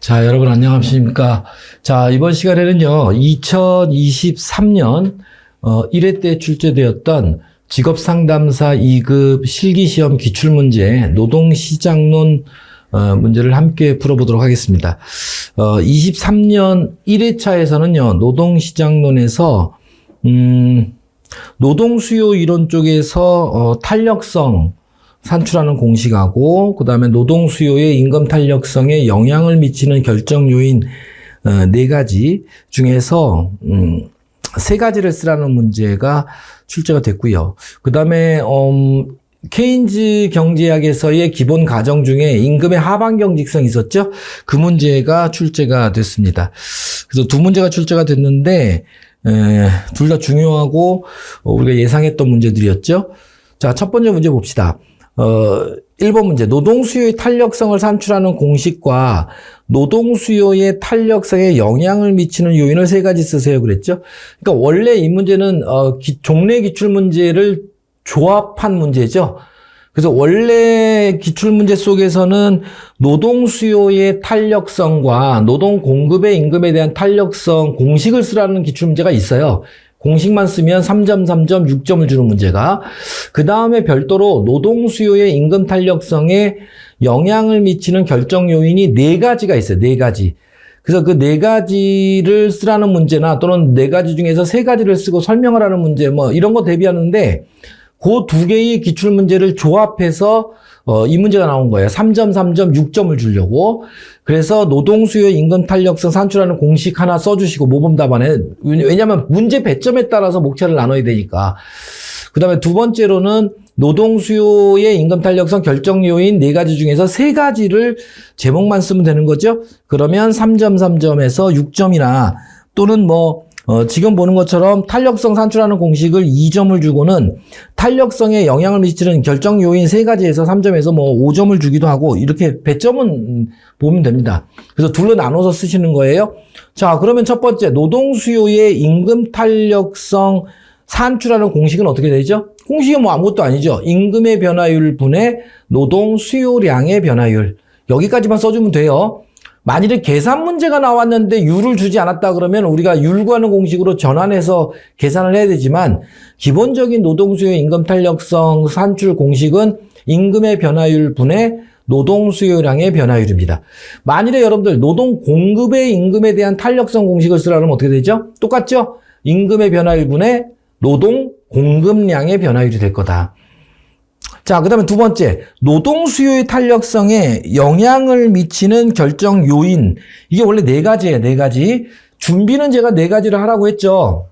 자, 여러분 안녕하십니까. 자, 이번 시간에는요, 2023년, 어, 1회 때 출제되었던 직업상담사 2급 실기시험 기출문제, 노동시장론, 어, 문제를 함께 풀어보도록 하겠습니다. 어, 23년 1회차에서는요, 노동시장론에서, 음, 노동수요 이론 쪽에서, 어, 탄력성, 산출하는 공식하고 그다음에 노동 수요의 임금 탄력성에 영향을 미치는 결정 요인 어, 네 가지 중에서 음, 세 가지를 쓰라는 문제가 출제가 됐고요. 그다음에 음, 케인즈 경제학에서의 기본 가정 중에 임금의 하방 경직성이 있었죠. 그 문제가 출제가 됐습니다. 그래서 두 문제가 출제가 됐는데 둘 다 중요하고 어, 우리가 예상했던 문제들이었죠. 자, 첫 번째 문제 봅시다. 어, 1번 문제. 노동 수요의 탄력성을 산출하는 공식과 노동 수요의 탄력성에 영향을 미치는 요인을 세 가지 쓰세요. 그랬죠? 그러니까 원래 이 문제는, 어, 기, 종래 기출 문제를 조합한 문제죠. 그래서 원래 기출 문제 속에서는 노동 수요의 탄력성과 노동 공급의 임금에 대한 탄력성 공식을 쓰라는 기출 문제가 있어요. 공식만 쓰면 3점, 3점, 6점을 주는 문제가. 그 다음에 별도로 노동 수요의 임금 탄력성에 영향을 미치는 결정 요인이 네 가지가 있어요. 네 가지. 그래서 그 네 가지를 쓰라는 문제나 또는 네 가지 중에서 세 가지를 쓰고 설명을 하는 문제 뭐 이런 거 대비하는데 그 두 개의 기출 문제를 조합해서 어, 이 문제가 나온 거예요. 3점, 3점, 6점을 주려고. 그래서 노동수요 임금 탄력성 산출하는 공식 하나 써주시고 모범 답안에 왜냐하면 문제 배점에 따라서 목차를 나눠야 되니까. 그 다음에 두 번째로는 노동수요의 임금 탄력성 결정 요인 네 가지 중에서 세 가지를 제목만 쓰면 되는 거죠. 그러면 3점, 3점에서 6점이나 또는 뭐 어, 지금 보는 것처럼 탄력성 산출하는 공식을 2점을 주고는 탄력성에 영향을 미치는 결정 요인 세 가지에서 3점에서 뭐 5점을 주기도 하고 이렇게 배점은 보면 됩니다. 그래서 둘로 나눠서 쓰시는 거예요. 자, 그러면 첫 번째 노동 수요의 임금 탄력성 산출하는 공식은 어떻게 되죠? 공식이 뭐 아무것도 아니죠. 임금의 변화율 분의 노동 수요량의 변화율. 여기까지만 써주면 돼요. 만일에 계산 문제가 나왔는데 율을 주지 않았다 그러면 우리가 율과는 공식으로 전환해서 계산을 해야 되지만 기본적인 노동수요 임금 탄력성 산출 공식은 임금의 변화율 분의 노동 수요량의 변화율입니다. 만일에 여러분들 노동 공급의 임금에 대한 탄력성 공식을 쓰라면 어떻게 되죠? 똑같죠? 임금의 변화율 분의 노동 공급량의 변화율이 될 거다. 자, 그 다음에 두 번째, 노동 수요의 탄력성에 영향을 미치는 결정 요인. 이게 원래 네 가지예요, 네 가지. 준비는 제가 네 가지를 하라고 했죠.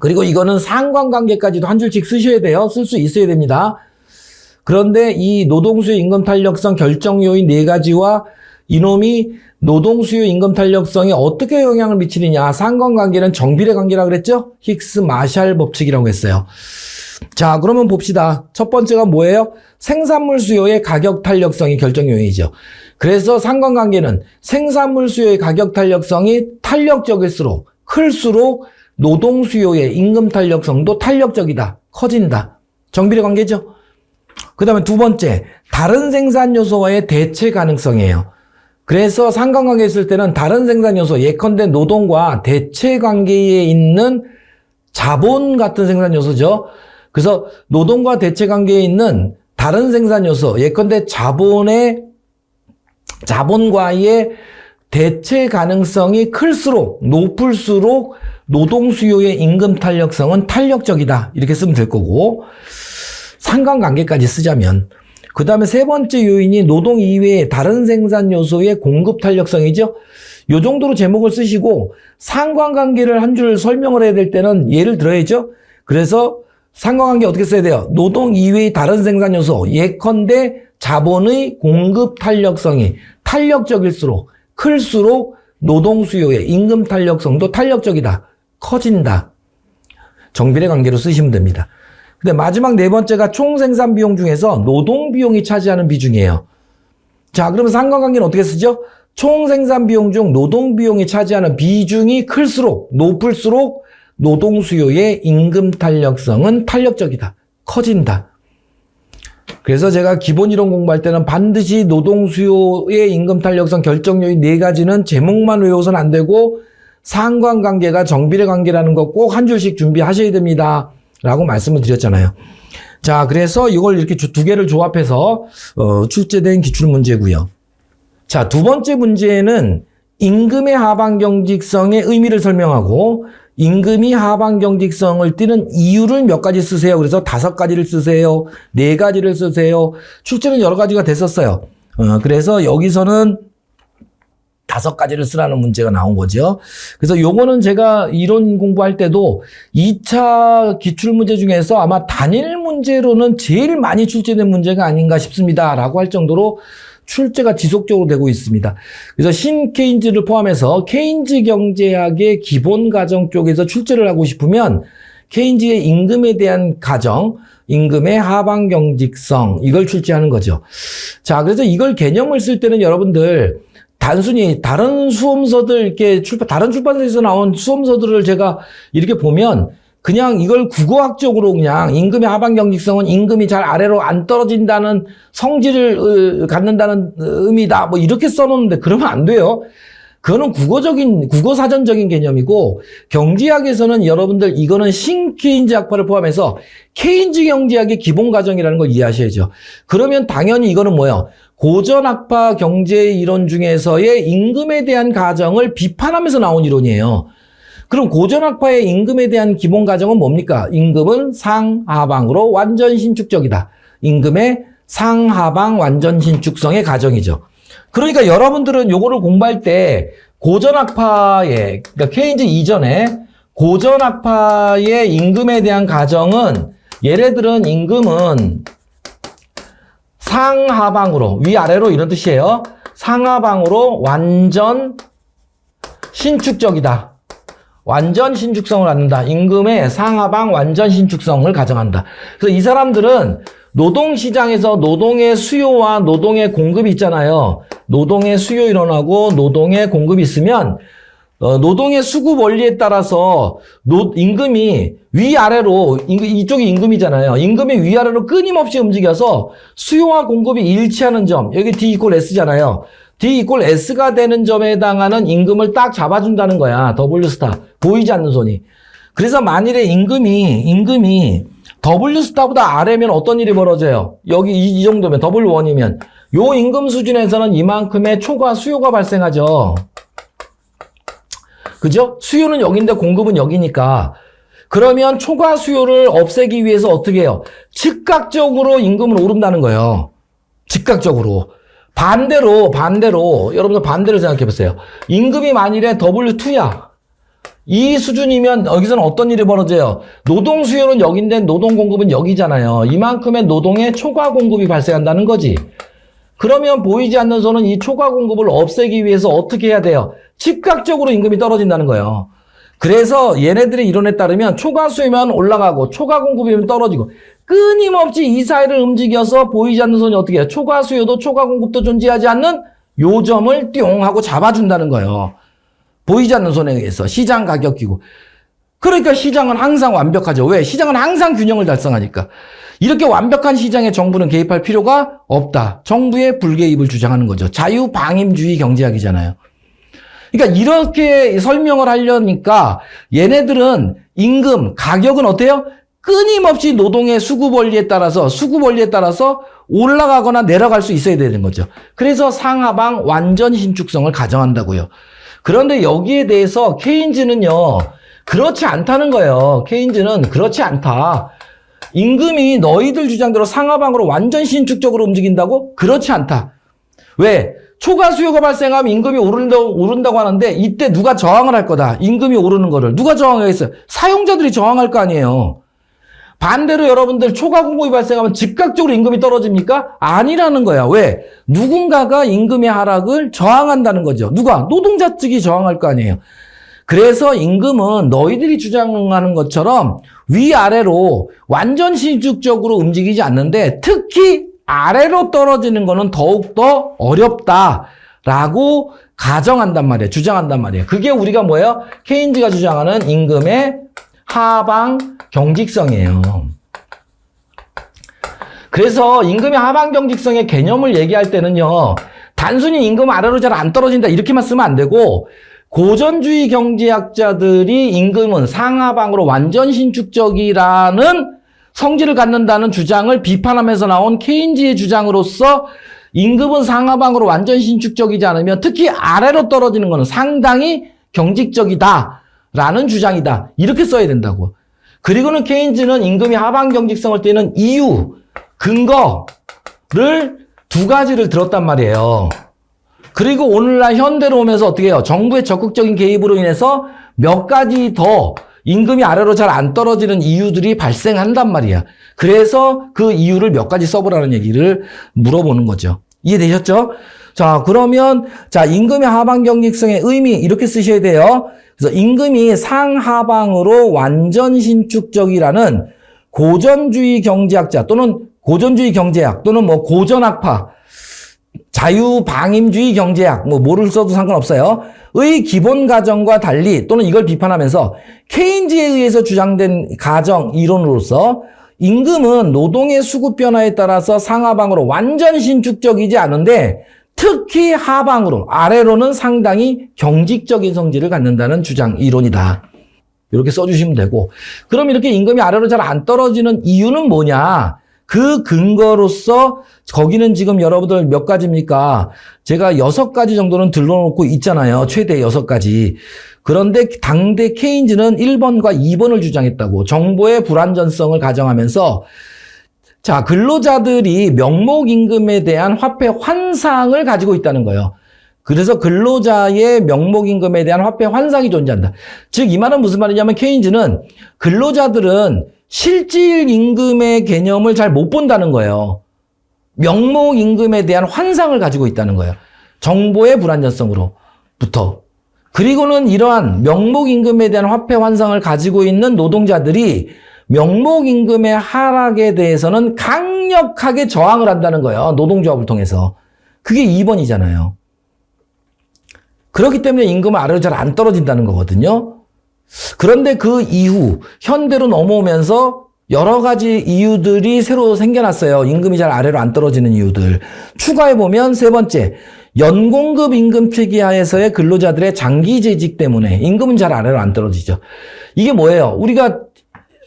그리고 이거는 상관관계까지도 한 줄씩 쓰셔야 돼요. 쓸 수 있어야 됩니다. 그런데 이 노동수요 임금 탄력성 결정 요인 네 가지와 이놈이 노동수요 임금 탄력성에 어떻게 영향을 미치느냐. 상관관계는 정비례 관계라 그랬죠? 힉스 마샬 법칙이라고 했어요. 자, 그러면 봅시다. 첫 번째가 뭐예요? 생산물 수요의 가격 탄력성이 결정 요인이죠. 그래서 상관관계는 생산물 수요의 가격 탄력성이 탄력적일수록 클수록 노동 수요의 임금 탄력성도 탄력적이다. 커진다. 정비례 관계죠. 그 다음에 두 번째, 다른 생산 요소와의 대체 가능성이에요. 그래서 상관관계 있을 때는 다른 생산 요소, 예컨대 노동과 대체 관계에 있는 자본 같은 생산 요소죠. 그래서 노동과 대체 관계에 있는 다른 생산 요소, 예컨대 자본의 자본과의 대체 가능성이 클수록 높을수록 노동 수요의 임금 탄력성은 탄력적이다. 이렇게 쓰면 될 거고 상관관계까지 쓰자면 그 다음에 세 번째 요인이 노동 이외의 다른 생산 요소의 공급 탄력성이죠. 요 정도로 제목을 쓰시고 상관관계를 한 줄 설명을 해야 될 때는 예를 들어야죠. 그래서 상관관계 어떻게 써야 돼요? 노동 이외의 다른 생산 요소, 예컨대 자본의 공급 탄력성이 탄력적일수록 클수록 노동 수요의 임금 탄력성도 탄력적이다. 커진다. 정비례 관계로 쓰시면 됩니다. 근데 마지막 네 번째가 총 생산 비용 중에서 노동 비용이 차지하는 비중이에요. 자, 그러면 상관관계는 어떻게 쓰죠? 총 생산 비용 중 노동 비용이 차지하는 비중이 클수록 높을수록 노동 수요의 임금 탄력성은 탄력적이다. 커진다. 그래서 제가 기본 이론 공부할 때는 반드시 노동 수요의 임금 탄력성 결정 요인 네 가지는 제목만 외워서는 안 되고 상관 관계가 정비례 관계라는 거 꼭 한 줄씩 준비하셔야 됩니다. 라고 말씀을 드렸잖아요. 자, 그래서 이걸 이렇게 주- 두 개를 조합해서 어, 출제된 기출 문제고요. 자, 두 번째 문제는 임금의 하방 경직성의 의미를 설명하고 임금이 하방 경직성을 띠는 이유를 몇 가지 쓰세요. 그래서 다섯 가지를 쓰세요. 네 가지를 쓰세요. 출제는 여러 가지가 됐었어요. 어, 그래서 여기서는 다섯 가지를 쓰라는 문제가 나온 거죠. 그래서 요거는 제가 이론 공부할 때도 2차 기출 문제 중에서 아마 단일 문제로는 제일 많이 출제된 문제가 아닌가 싶습니다. 라고 할 정도로 출제가 지속적으로 되고 있습니다. 그래서 신 케인즈를 포함해서 케인즈 경제학의 기본 가정 쪽에서 출제를 하고 싶으면 케인즈의 임금에 대한 가정, 임금의 하방 경직성 이걸 출제하는 거죠. 자, 그래서 이걸 개념을 쓸 때는 여러분들 단순히 다른 수험서들 이렇게 출판 다른 출판사에서 나온 수험서들을 제가 이렇게 보면 그냥 이걸 국어학적으로 그냥 임금의 하방 경직성은 임금이 잘 아래로 안 떨어진다는 성질을 어, 갖는다는 의미다 뭐 이렇게 써놓는데 그러면 안 돼요. 그거는 국어적인 국어 사전적인 개념이고 경제학에서는 여러분들 이거는 신케인즈 학파를 포함해서 케인즈 경제학의 기본 과정이라는 걸 이해하셔야죠. 그러면 당연히 이거는 뭐예요? 고전 학파 경제 이론 중에서의 임금에 대한 가정을 비판하면서 나온 이론이에요. 그럼 고전 학파의 임금에 대한 기본 가정은 뭡니까? 임금은 상하방으로 완전 신축적이다. 임금의 상하방 완전 신축성의 가정이죠. 그러니까 여러분들은 요거를 공부할 때 고전 학파의 그러니까 케인즈 이전에 고전 학파의 임금에 대한 가정은 얘네들은 임금은 상하방으로 위아래로 이런 뜻이에요. 상하방으로 완전 신축적이다. 완전 신축성을 갖는다. 임금의 상하방 완전 신축성을 가정한다. 그래서 이 사람들은 노동시장에서 노동의 수요와 노동의 공급이 있잖아요. 노동의 수요 일어나고 노동의 공급이 있으면 어, 노동의 수급 원리에 따라서 노, 임금이 위아래로 임금, 이쪽이 임금이잖아요. 임금이 위아래로 끊임없이 움직여서 수요와 공급이 일치하는 점 여기 D 이퀄 S잖아요. D 이퀄 S가 되는 점에 해당하는 임금을 딱 잡아준다는 거야. W 스타 보이지 않는 손이. 그래서 만일에 임금이 임금이 W 스타보다 아래면 어떤 일이 벌어져요? 여기 이, 이 정도면 W1이면 요 임금 수준에서는 이만큼의 초과 수요가 발생하죠. 그죠? 수요는 여기인데 공급은 여기니까. 그러면 초과 수요를 없애기 위해서 어떻게 해요? 즉각적으로 임금을 오른다는 거예요. 즉각적으로. 반대로, 반대로, 여러분들 반대로 생각해 보세요. 임금이 만일에 W2야. 이 수준이면 여기서는 어떤 일이 벌어져요? 노동 수요는 여기인데 노동 공급은 여기잖아요. 이만큼의 노동의 초과 공급이 발생한다는 거지. 그러면 보이지 않는 손은 이 초과 공급을 없애기 위해서 어떻게 해야 돼요? 즉각적으로 임금이 떨어진다는 거예요. 그래서 얘네들의 이론에 따르면 초과 수요면 올라가고 초과 공급이면 떨어지고 끊임없이 이 사이를 움직여서 보이지 않는 손이 어떻게 해요? 초과 수요도 초과 공급도 존재하지 않는 요점을 띵 하고 잡아준다는 거예요. 보이지 않는 손에 의해서 시장 가격 기구. 그러니까 시장은 항상 완벽하죠. 왜? 시장은 항상 균형을 달성하니까. 이렇게 완벽한 시장에 정부는 개입할 필요가 없다. 정부의 불개입을 주장하는 거죠. 자유방임주의 경제학이잖아요. 그러니까 이렇게 설명을 하려니까 얘네들은 임금, 가격은 어때요? 끊임없이 노동의 수급 원리에 따라서 수급 원리에 따라서 올라가거나 내려갈 수 있어야 되는 거죠. 그래서 상하방 완전 신축성을 가정한다고요. 그런데 여기에 대해서 케인즈는요. 그렇지 않다는 거예요. 케인즈는 그렇지 않다. 임금이 너희들 주장대로 상하방으로 완전 신축적으로 움직인다고? 그렇지 않다. 왜? 초과 수요가 발생하면 임금이 오른다고, 오른다고 하는데 이때 누가 저항을 할 거다. 임금이 오르는 거를. 누가 저항하겠어요? 사용자들이 저항할 거 아니에요. 반대로 여러분들 초과 공급이 발생하면 즉각적으로 임금이 떨어집니까? 아니라는 거야. 왜? 누군가가 임금의 하락을 저항한다는 거죠. 누가? 노동자 측이 저항할 거 아니에요. 그래서 임금은 너희들이 주장하는 것처럼 위아래로 완전 신축적으로 움직이지 않는데 특히 아래로 떨어지는 거는 더욱더 어렵다 라고 가정한단 말이에요. 주장한단 말이에요. 그게 우리가 뭐예요? 케인즈가 주장하는 임금의 하방 경직성이에요. 그래서 임금의 하방 경직성의 개념을 얘기할 때는요. 단순히 임금 아래로 잘 안 떨어진다 이렇게만 쓰면 안 되고 고전주의 경제학자들이 임금은 상하방으로 완전 신축적이라는 성질을 갖는다는 주장을 비판하면서 나온 케인지의 주장으로서 임금은 상하방으로 완전 신축적이지 않으면 특히 아래로 떨어지는 것은 상당히 경직적이다 라는 주장이다. 이렇게 써야 된다고. 그리고는 케인즈는 임금이 하방 경직성을 떼는 이유, 근거를 두 가지를 들었단 말이에요. 그리고 오늘날 현대로 오면서 어떻게 해요? 정부의 적극적인 개입으로 인해서 몇 가지 더 임금이 아래로 잘 안 떨어지는 이유들이 발생한단 말이야. 그래서 그 이유를 몇 가지 써보라는 얘기를 물어보는 거죠. 이해되셨죠? 자, 그러면, 자, 임금의 하방 경직성의 의미, 이렇게 쓰셔야 돼요. 그래서 임금이 상하방으로 완전 신축적이라는 고전주의 경제학자 또는 고전주의 경제학 또는 뭐 고전학파, 자유방임주의 경제학, 뭐, 뭐를 써도 상관없어요. 의 기본 가정과 달리 또는 이걸 비판하면서 케인즈에 의해서 주장된 가정 이론으로서 임금은 노동의 수급 변화에 따라서 상하방으로 완전 신축적이지 않은데 특히 하방으로 아래로는 상당히 경직적인 성질을 갖는다는 주장 이론이다. 이렇게 써주시면 되고 그럼 이렇게 임금이 아래로 잘 안 떨어지는 이유는 뭐냐? 그 근거로서 거기는 지금 여러분들 몇 가지입니까? 제가 여섯 가지 정도는 들러놓고 있잖아요. 최대 여섯 가지. 그런데 당대 케인즈는 1번과 2번을 주장했다고. 정보의 불안전성을 가정하면서 자, 근로자들이 명목 임금에 대한 화폐 환상을 가지고 있다는 거예요. 그래서 근로자의 명목 임금에 대한 화폐 환상이 존재한다. 즉, 이 말은 무슨 말이냐면 케인즈는 근로자들은 실질 임금의 개념을 잘 못 본다는 거예요. 명목 임금에 대한 환상을 가지고 있다는 거예요. 정보의 불안전성으로부터. 그리고는 이러한 명목 임금에 대한 화폐 환상을 가지고 있는 노동자들이 명목 임금의 하락에 대해서는 강력하게 저항을 한다는 거예요. 노동조합을 통해서. 그게 2번이잖아요. 그렇기 때문에 임금은 아래로 잘 안 떨어진다는 거거든요. 그런데 그 이후 현대로 넘어오면서 여러 가지 이유들이 새로 생겨났어요. 임금이 잘 아래로 안 떨어지는 이유들. 추가해 보면 세 번째, 연공급 임금 체계 하에서의 근로자들의 장기 재직 때문에 임금은 잘 아래로 안 떨어지죠. 이게 뭐예요? 우리가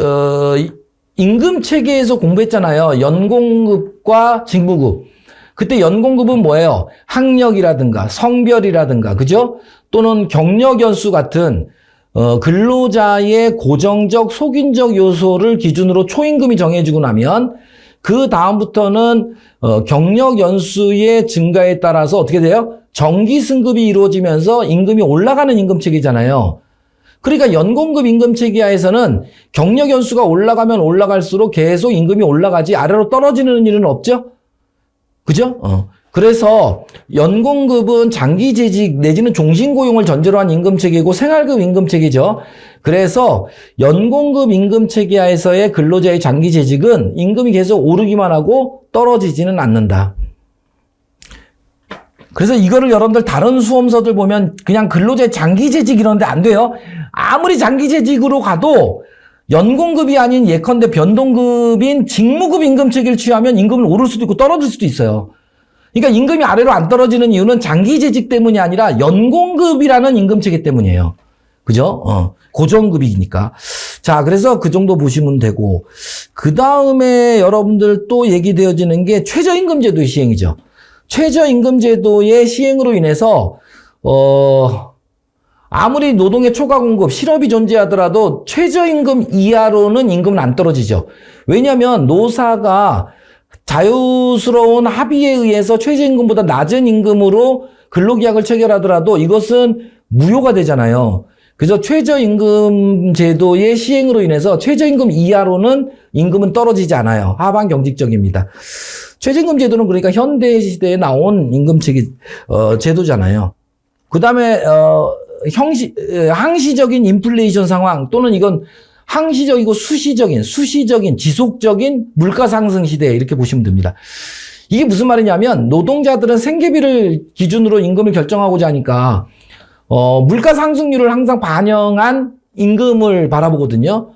어, 임금 체계에서 공부했잖아요. 연공급과 직무급. 그때 연공급은 뭐예요? 학력이라든가 성별이라든가 그죠? 또는 경력 연수 같은 어, 근로자의 고정적 속인적 요소를 기준으로 초임금이 정해지고 나면 그 다음부터는 어, 경력 연수의 증가에 따라서 어떻게 돼요? 정기 승급이 이루어지면서 임금이 올라가는 임금 체계잖아요. 그러니까 연공급 임금 체계 하에서는 경력 연수가 올라가면 올라갈수록 계속 임금이 올라가지 아래로 떨어지는 일은 없죠? 그죠? 어. 그래서 연공급은 장기 재직 내지는 종신 고용을 전제로 한 임금 체계고 생활급 임금 체계죠. 그래서 연공급 임금 체계 하에서의 근로자의 장기 재직은 임금이 계속 오르기만 하고 떨어지지는 않는다. 그래서 이거를 여러분들 다른 수험서들 보면 그냥 근로자의 장기 재직 이러는데 안 돼요. 아무리 장기 재직으로 가도 연공급이 아닌 예컨대 변동급인 직무급 임금 체계를 취하면 임금은 오를 수도 있고 떨어질 수도 있어요. 그러니까 임금이 아래로 안 떨어지는 이유는 장기 재직 때문이 아니라 연공급이라는 임금 체계 때문이에요. 그죠? 어, 고정급이니까. 자, 그래서 그 정도 보시면 되고, 그 다음에 여러분들 또 얘기되어지는 게 최저임금제도의 시행이죠. 최저임금 제도의 시행으로 인해서, 어, 아무리 노동의 초과 공급, 실업이 존재하더라도 최저임금 이하로는 임금은 안 떨어지죠. 왜냐하면 노사가 자유스러운 합의에 의해서 최저임금보다 낮은 임금으로 근로계약을 체결하더라도 이것은 무효가 되잖아요. 그래서 최저임금 제도의 시행으로 인해서 최저임금 이하로는 임금은 떨어지지 않아요. 하방 경직적입니다. 최저임금 제도는 그러니까 현대 시대에 나온 임금 체계 어, 제도잖아요. 그다음에 어, 형시 항시적인 인플레이션 상황 또는 이건 항시적이고 수시적인, 수시적인, 지속적인 물가 상승 시대 이렇게 보시면 됩니다. 이게 무슨 말이냐면 노동자들은 생계비를 기준으로 임금을 결정하고자 하니까 어, 물가 상승률을 항상 반영한 임금을 바라보거든요.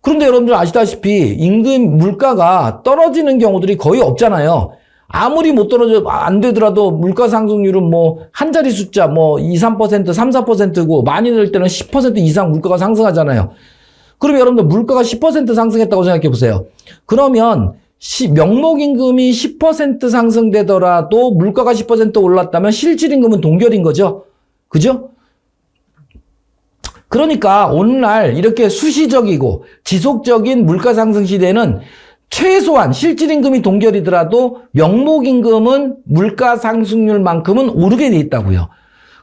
그런데 여러분들 아시다시피 임금 물가가 떨어지는 경우들이 거의 없잖아요. 아무리 못 떨어져 안 되더라도 물가 상승률은 뭐 한 자리 숫자 뭐 2, 3%, 3, 4%고 많이 늘 때는 10% 이상 물가가 상승하잖아요. 그러면 여러분들 물가가 10% 상승했다고 생각해 보세요. 그러면 시- 명목 임금이 10% 상승되더라도 물가가 10% 올랐다면 실질 임금은 동결인 거죠. 그죠? 그러니까 오늘날 이렇게 수시적이고 지속적인 물가 상승 시대는 최소한 실질임금이 동결이더라도 명목임금은 물가 상승률만큼은 오르게 돼 있다고요.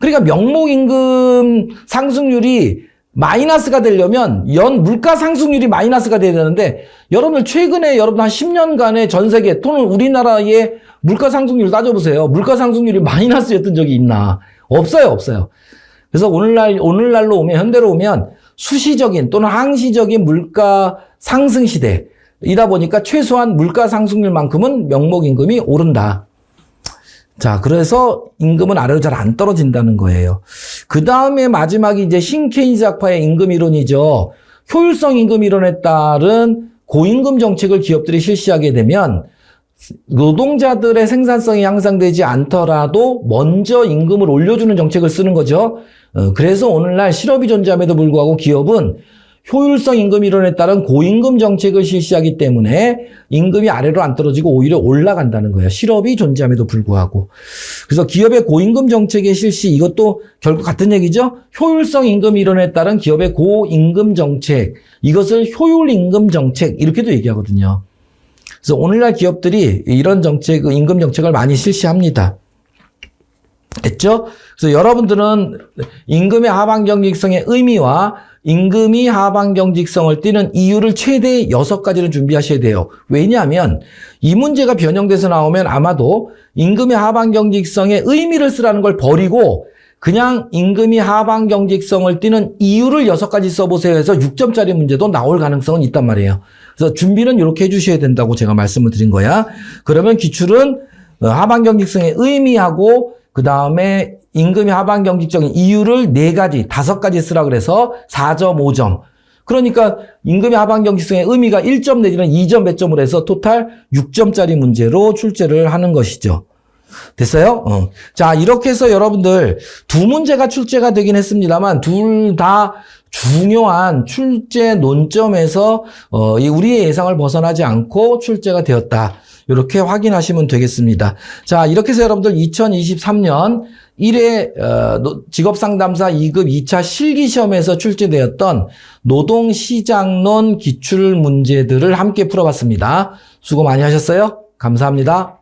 그러니까 명목임금 상승률이 마이너스가 되려면 연 물가 상승률이 마이너스가 돼야 되는데 여러분들 최근에 여러분 한 10년간의 전 세계 또는 우리나라의 물가 상승률 따져보세요. 물가 상승률이 마이너스였던 적이 있나? 없어요, 없어요. 그래서 오늘날, 오늘날로 오면, 현대로 오면 수시적인 또는 항시적인 물가 상승 시대이다 보니까 최소한 물가 상승률만큼은 명목 임금이 오른다. 자, 그래서 임금은 아래로 잘 안 떨어진다는 거예요. 그 다음에 마지막이 이제 신케인즈 학파의 임금 이론이죠. 효율성 임금 이론에 따른 고임금 정책을 기업들이 실시하게 되면 노동자들의 생산성이 향상되지 않더라도 먼저 임금을 올려주는 정책을 쓰는 거죠. 어, 그래서 오늘날 실업이 존재함에도 불구하고 기업은 효율성 임금 이론에 따른 고임금 정책을 실시하기 때문에 임금이 아래로 안 떨어지고 오히려 올라간다는 거예요. 실업이 존재함에도 불구하고. 그래서 기업의 고임금 정책의 실시 이것도 결국 같은 얘기죠. 효율성 임금 이론에 따른 기업의 고임금 정책 이것을 효율 임금 정책 이렇게도 얘기하거든요. 그래서 오늘날 기업들이 이런 정책, 임금 정책을 많이 실시합니다. 됐죠? 그래서 여러분들은 임금의 하방 경직성의 의미와 임금이 하방 경직성을 띠는 이유를 최대 여섯 가지를 준비하셔야 돼요. 왜냐하면 이 문제가 변형돼서 나오면 아마도 임금의 하방 경직성의 의미를 쓰라는 걸 버리고 그냥 임금이 하방 경직성을 띠는 이유를 여섯 가지 써보세요 해서 6점짜리 문제도 나올 가능성은 있단 말이에요. 그래서 준비는 이렇게 해주셔야 된다고 제가 말씀을 드린 거야. 그러면 기출은 어, 하방 경직성의 의미하고 그 다음에 임금이 하방 경직적인 이유를 네 가지, 다섯 가지 쓰라 그래서 4점, 5점. 그러니까 임금의 하방 경직성의 의미가 1점 내지는 2점 배점을 해서 토탈 6점짜리 문제로 출제를 하는 것이죠. 됐어요? 어. 자, 이렇게 해서 여러분들 두 문제가 출제가 되긴 했습니다만 둘 다 중요한 출제 논점에서 어, 이 우리의 예상을 벗어나지 않고 출제가 되었다. 이렇게 확인하시면 되겠습니다. 자, 이렇게 해서 여러분들 2023년 1회 어, 노- 직업상담사 2급 2차 실기시험에서 출제되었던 노동시장론 기출 문제들을 함께 풀어봤습니다. 수고 많이 하셨어요. 감사합니다.